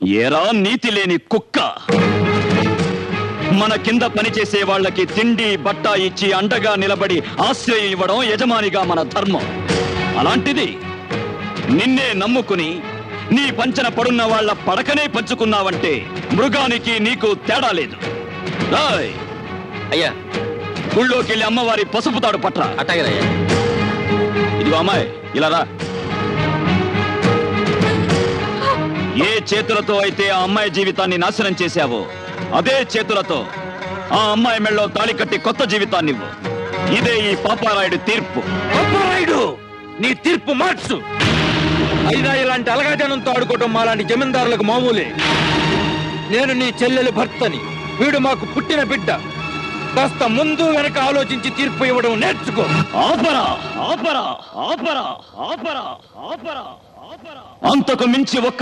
ఏరా నీతి లేని కుక్క? మన కింద పనిచేసే వాళ్ళకి తిండి బట్ట ఇచ్చి అండగా నిలబడి ఆశ్రయం ఇవ్వడం యజమానిగా మన ధర్మం. అలాంటిది నిన్నే నమ్ముకుని నీ పంచన పడున్న వాళ్ళ పడకనే పంచుకున్నావంటే మృగానికి నీకు తేడా లేదు. రాయ్! అయ్యా! గుళ్ళోకి వెళ్ళి అమ్మవారి పసుపు తాడు పట్ల అట్టగదయ్యా ఇదిగో అమ్మాయి ఇలా రా. ఏ చేతులతో అయితే ఆ అమ్మాయి జీవితాన్ని నాశనం చేశావో అదే చేతులతో ఆ అమ్మాయి మెళ్ళో తాళి కట్టి కొత్త జీవితాన్ని ఇదే ఈ పాపారాయుడు తీర్పు. అప్పారాయుడు నీ తీర్పు మార్చు. అయినా ఇలాంటి అలగాజనంతో ఆడుకోవటం మాలాంటి జమీందారులకు మామూలే. నేను నీ చెల్లెలి భర్తని వీడు మాకు పుట్టిన బిడ్డ. కాస్త ముందు వెనక ఆలోచించి తీర్పు ఇవ్వడం నేర్చుకో. ఆపరా ఆపరా ఆపరా ఆపరా ఆపరా ఆపరా. అంతకు మించి ఒక్క